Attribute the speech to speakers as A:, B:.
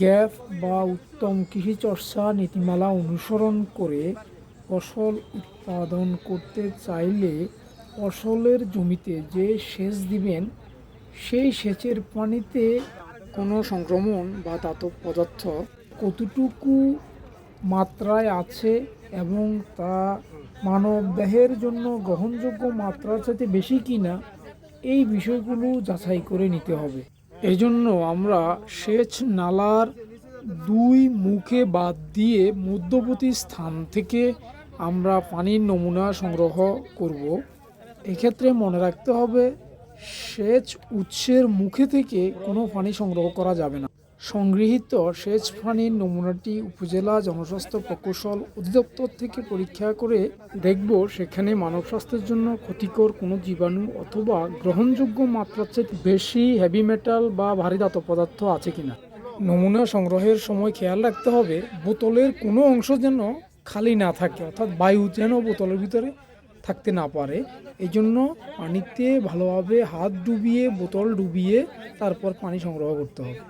A: Gap বা উত্তম কৃষি চর্চা নীতিমালা অনুসরণ করে ফসল উৎপাদন করতে চাইলে ফসলের জমিতে যে সেচ দিবেন, সেই সেচের পানিতে কোনো সংক্রমণ বা দাতব পদার্থ কতটুকু মাত্রায় আছে এবং তা মানব দেহের জন্য গ্রহণযোগ্য মাত্রার সাথে বেশি কিনা, এই বিষয়গুলো যাচাই করে নিতে হবে। এজন্য আমরা সেচ নালার দুই মুখে বাদ দিয়ে মধ্যবর্তী স্থান থেকে আমরা পানির নমুনা সংগ্রহ করব। এক্ষেত্রে মনে রাখতে হবে, সেচ উৎসের মুখে থেকে কোনো পানি সংগ্রহ করা যাবে না। সংগৃহীত সেচ পানির নমুনাটি উপজেলা জনস্বাস্থ্য প্রকৌশল অধিদপ্তর থেকে পরীক্ষা করে দেখব সেখানে মানব স্বাস্থ্যের জন্য ক্ষতিকর কোনো জীবাণু অথবা গ্রহণযোগ্য মাত্রার চেয়ে বেশি হেভি মেটাল বা ভারী ধাতব পদার্থ আছে কিনা। নমুনা সংগ্রহের সময় খেয়াল রাখতে হবে, বোতলের কোনো অংশ যেন খালি না থাকে, অর্থাৎ বায়ু যেন বোতলের ভিতরে থাকতে না পারে। এই জন্য পানিতে ভালোভাবে হাত ডুবিয়ে, বোতল ডুবিয়ে তারপর পানি সংগ্রহ করতে হবে।